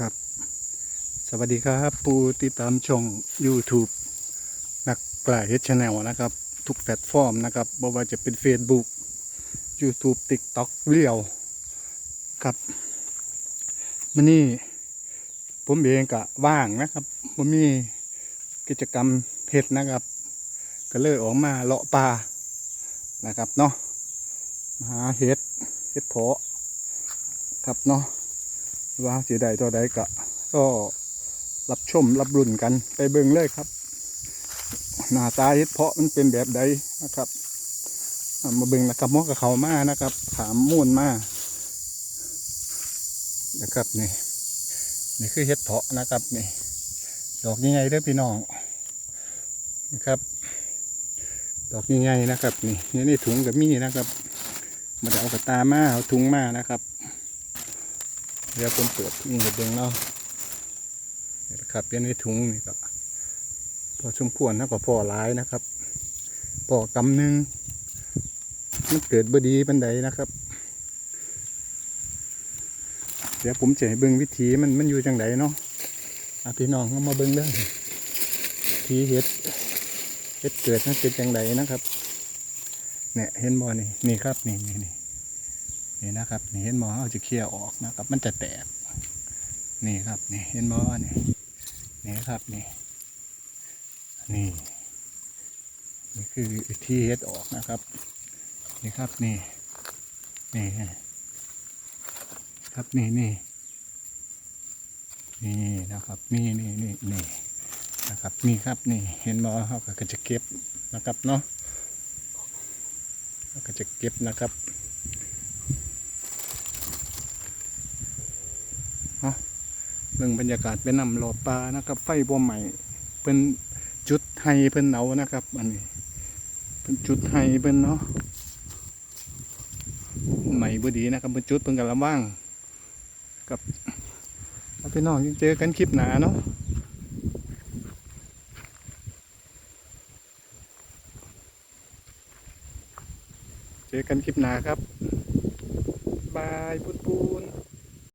ครับ สวัสดีครับผู้ติดตามช่อง YouTube นักกล่าเฮดชแนลนะครับ ทุกแพลตฟอร์มนะครับบ่ว่าจะเป็น Facebook YouTube TikTok เรียวครับมันนี่ผมเองก็ว่างนะครับผมมีกิจกรรมเฮ็ดนะครับ ก็เลยออกมาเลาะป่านะครับเนาะมาหาเห็ดเห็ดเพาะครับเนาะ ว่าสีใดตัวใดก็ก็รับชมรับรุ่นกันไปเบิ่งเลยครับ หน้าตาเห็ดเพาะมันเป็นแบบใดนะครับมาเบิ่งนะครับมอกกับเขามานะครับ ขามมูนมานะครับนี่นี่คือเห็ดเพาะนะครับนี่ดอกยังไงเด้อพี่น้องนะครับ ดอกยังไงนะครับ นี่นี่ในถุงกับมีนะครับ มาเอากระตามาเอาถุงมานะครับ เดี๋ยวผมเปิดนี่ให้เบิ่งเนาะนี่นะครับเป็นในถุงนี่ก็พอสมควรนะก็พอหลายนะครับพอกำหนึ่งมันเกิดบดีบันไดนะครับ เดี๋ยวผมจะให้เบิ่งวิธีมันมันอยู่จังไดเนาะอะพี่น้องก็มาเบิ่งเด้อทีเห็ดเห็ดเกิดมันเป็นจังไดนะครับเนี่ยเห็นบ่นี่นี่ครับนี่นี่นี่ นี่นะครับนี่เห็นหมอเอาจะเคลียร์ออกนะครับ มันจะแตก นี่ครับนี่เห็นหมอนี่นี่ครับนี่นี่นี่คือที่เฮ็ดออกนะครับ นี่ครับนี่นี่ครับนี่นี่นี่นะครับนี่นี่นี่นี่นะครับนี่ครับนี่เห็นหมอเขาก็จะเก็บนะครับเนาะเขาก็จะเก็บนะครับ เบิ่งบรรยากาศเป็นน้ำรอปลานะครับ ไฟบ่ใหม่เป็นจุดไฮเพิ่นเอานะครับ อันนี้เป็นจุดไฮเพิ่นเนาะใหม่บดีนะครับเป็นจุดเพิ่นกันละว่าง กับพี่น้องยังเจอกันคลิปหนาเนาะเจอกันคลิปหนาครับ บายปุ้นปูน